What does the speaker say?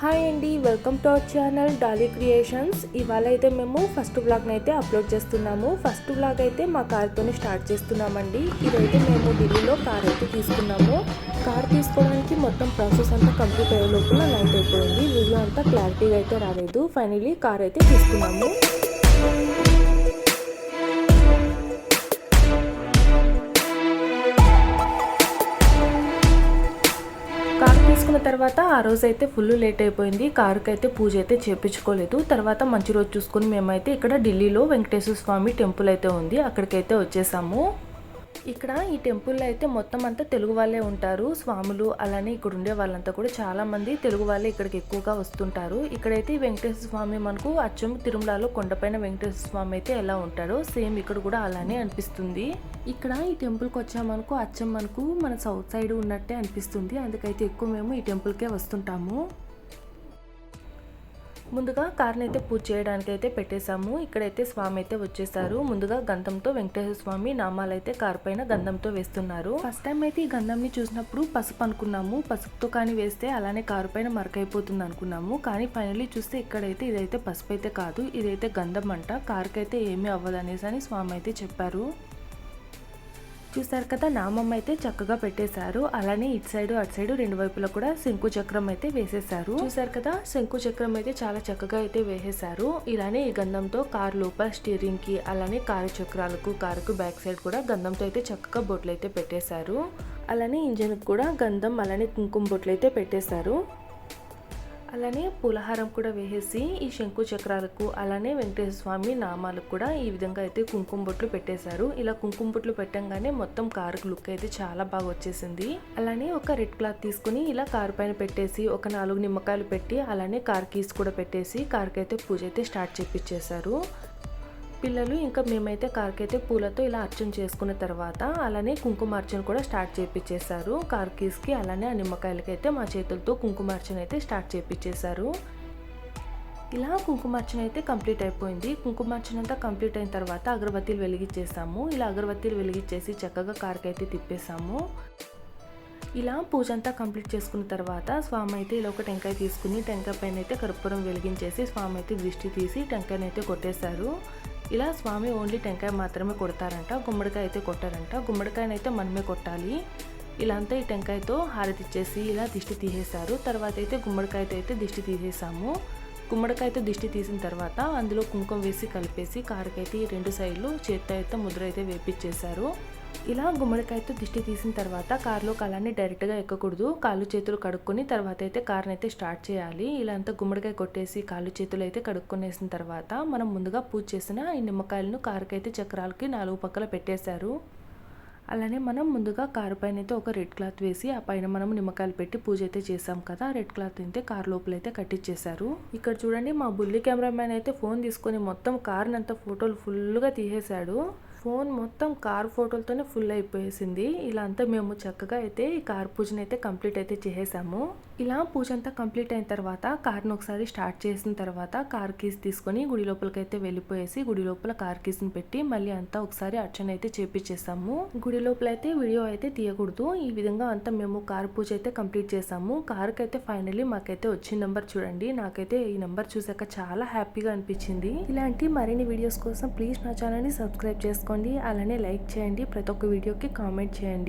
Hi అండి welcome to our channel Dolly creations. ఇవాళ అయితే మేము ఫస్ట్ బ్లాగ్ని అయితే అప్లోడ్ చేస్తున్నాము. ఫస్ట్ బ్లాగ్ అయితే మా కార్తోనే స్టార్ట్ చేస్తున్నామండి. ఇదైతే మేము ఢిల్లీలో కార్ అయితే తీసుకున్నాము. కార్ తీసుకోవడానికి మొత్తం ప్రాసెస్ అంతా కంప్లీట్ అయ్యే లోపల లైట్ అయిపోయింది. వీడియో అంతా క్లారిటీగా అయితే రాలేదు. ఫైనలీ కార్ అయితే తీసుకున్నాము. తర్వాత ఆ రోజు అయితే ఫుల్ లేట్ అయిపోయింది. కారుకి అయితే పూజ అయితే చేపించుకోలేదు. తర్వాత మంచి రోజు చూసుకుని మేమైతే ఇక్కడ ఢిల్లీలో వెంకటేశ్వర స్వామి టెంపుల్ అయితే ఉంది. అక్కడికైతే వచ్చేసాము. ఇక్కడ ఈ టెంపుల్లో అయితే మొత్తం అంతా తెలుగు వాళ్ళే ఉంటారు. స్వాములు అలానే ఇక్కడ ఉండే వాళ్ళంతా కూడా చాలా మంది తెలుగు వాళ్ళే ఇక్కడికి ఎక్కువగా వస్తుంటారు. ఇక్కడైతే ఈ వెంకటేశ్వర స్వామి మనకు అచ్చం తిరుమలలో కొండపైన వెంకటేశ్వర స్వామి అయితే ఎలా ఉంటారో సేమ్ ఇక్కడ కూడా అలానే అనిపిస్తుంది. ఇక్కడ ఈ టెంపుల్కి వచ్చామనుకో అచ్చం మనకు మన సౌత్ సైడ్ ఉన్నట్టే అనిపిస్తుంది. అందుకైతే ఎక్కువ మేము ఈ టెంపుల్కే వస్తుంటాము. ముందుగా కార్ని అయితే పూజ చేయడానికి అయితే పెట్టేశాము. ఇక్కడైతే స్వామి అయితే వచ్చేసారు. ముందుగా గంధంతో వెంకటేశ్వర స్వామి నామాలు అయితే కార్ పైన గంధంతో వేస్తున్నారు. ఫస్ట్ టైం అయితే ఈ గంధంని చూసినప్పుడు పసుపు అనుకున్నాము. పసుపుతో కానీ వేస్తే అలానే కారు పైన మరకైపోతుంది అనుకున్నాము. కానీ ఫైనలీ చూస్తే ఇక్కడైతే ఇదైతే పసుపు అయితే కాదు. ఇదైతే గంధం అంట. కారుకైతే అయితే ఏమీ అవ్వదు అనేసి అని స్వామి అయితే చెప్పారు. చూసారు కదా నామం అయితే చక్కగా పెట్టేశారు. అలానే ఇటు సైడ్ అటు సైడ్ రెండు వైపులా కూడా శంకు చక్రం అయితే వేసేశారు. చూసారు కదా శంకు చక్రం అయితే చాలా చక్కగా అయితే వేసేశారు. ఇలానే ఈ గంధంతో కార్ లోపల స్టీరింగ్కి అలానే కారు చక్రాలకు కారుకు బ్యాక్ సైడ్ కూడా గంధంతో అయితే చక్కగా బొట్లు అయితే పెట్టేశారు. అలానే ఇంజన్ కూడా గంధం అలానే కుంకుమ బొట్లు అయితే పెట్టేశారు. అలానే పులహారం కూడా వేసేసి ఈ శంకు చక్రాలకు అలానే వెంకటేశ్వర స్వామి నామాలకు కూడా ఈ విధంగా అయితే కుంకుమ బొట్లు పెట్టేశారు. ఇలా కుంకుమ బొట్లు పెట్టంగానే మొత్తం కారుకు లుక్ అయితే చాలా బాగా వచ్చేసింది. అలానే ఒక రెడ్ క్లాత్ తీసుకుని ఇలా కారు పైన పెట్టేసి ఒక నాలుగు నిమ్మకాయలు పెట్టి అలానే కార్ కీస్ కూడా పెట్టేసి కార్కి అయితే పూజ అయితే స్టార్ట్ చేపించేశారు పిల్లలు ఇంకా మేమైతే కార్కి అయితే పూలతో ఇలా అర్చన చేసుకున్న తర్వాత అలానే కుంకుమార్చన కూడా స్టార్ట్ చేపించేశారు కార్కీస్కి అలానే ఆ నిమ్మకాయలకి అయితే మా చేతులతో కుంకుమార్చన అయితే స్టార్ట్ చేపించేశారు ఇలా కుంకుమార్చన అయితే కంప్లీట్ అయిపోయింది. కుంకుమార్చన అంతా కంప్లీట్ అయిన తర్వాత అగరబత్తీలు వెలిగించేసాము ఇలా అగరబత్తీలు వెలిగించేసి చక్కగా కార్కైతే తిప్పేసాము. ఇలా పూజ అంతా కంప్లీట్ చేసుకున్న తర్వాత స్వామి అయితే ఇలా ఒక టెంకాయ తీసుకుని టెంకాయ పైన అయితే కర్పూరం వెలిగించేసి స్వామి అయితే దృష్టి తీసి టెంకాయని అయితే కొట్టేశారు. ఇలా స్వామి ఓన్లీ టెంకాయ మాత్రమే కొడతారంట గుమ్మడికాయ అయితే కొట్టారంట. గుమ్మడికాయనైతే మనమే కొట్టాలి. ఇలా అంతా ఈ టెంకాయతో హారతి ఇచ్చేసి ఇలా దిష్టి తీసేశారు. తర్వాత అయితే గుమ్మడికాయతో అయితే దిష్టి తీసేసాము. గుమ్మడికాయతో దిష్టి తీసిన తర్వాత అందులో కుంకుమ వేసి కలిపేసి కారుకైతే ఈ రెండు సైడ్లు చేత్తో అయితే ముద్ర అయితే వేపించేశారు ఇలా గుమ్మడికాయతో దిష్టి తీసిన తర్వాత కారులో కాలాన్ని డైరెక్ట్గా ఎక్కకూడదు. కాళ్ళు చేతులు కడుక్కొని తర్వాత అయితే కార్ని అయితే స్టార్ట్ చేయాలి. ఇలా అంతా గుమ్మడికాయ కొట్టేసి కాళ్ళు చేతులు అయితే కడుక్కొనేసిన తర్వాత మనం ముందుగా పూజ చేసిన ఈ నిమ్మకాయలను కారుకైతే చక్రాలకి నాలుగు పక్కల పెట్టేశారు. అలానే మనం ముందుగా కారు పైన అయితే ఒక రెడ్ క్లాత్ వేసి ఆ పైన మనం నిమ్మకాయలు పెట్టి పూజ అయితే చేసాం కదా. రెడ్ క్లాత్ అయితే కార్ లోపల అయితే కట్టించేశారు ఇక్కడ చూడండి మా బుల్లి కెమెరామ్యాన్ అయితే ఫోన్ తీసుకొని మొత్తం కార్ని అంతా ఫోటోలు ఫుల్గా తీసేశాడు. ఫోన్ మొత్తం కార్ ఫోటోలతోనే ఫుల్ అయిపోయేసింది. ఇలా అంతా మేము చక్కగా అయితే ఈ కార్ పూజను అయితే కంప్లీట్ అయితే చేసేసాము. ఇలా పూజ అంతా కంప్లీట్ అయిన తర్వాత కార్ను ఒకసారి స్టార్ట్ చేసిన తర్వాత కార్ కీస్ తీసుకొని గుడి లోపలికి అయితే వెళ్ళిపోయేసి గుడి లోపల కార్ కీస్ని పెట్టి మళ్ళీ అంతా ఒకసారి అర్చన అయితే చేపించేసాము గుడి లోపల అయితే వీడియో అయితే తీయకూడదు. ఈ విధంగా అంతా మేము కార్ పూజ అయితే కంప్లీట్ చేసాము. కార్కి అయితే ఫైనలీ మాకైతే వచ్చిన నెంబర్ చూడండి. నాకైతే ఈ నెంబర్ చూసాక చాలా హ్యాపీగా అనిపించింది. ఇలాంటి మరిన్ని వీడియోస్ కోసం ప్లీజ్ నా ఛానల్ని సబ్స్క్రైబ్ చేసుకోండి. అలానే లైక్ చేయండి. ప్రతి ఒక్క వీడియోకి కామెంట్ చేయండి.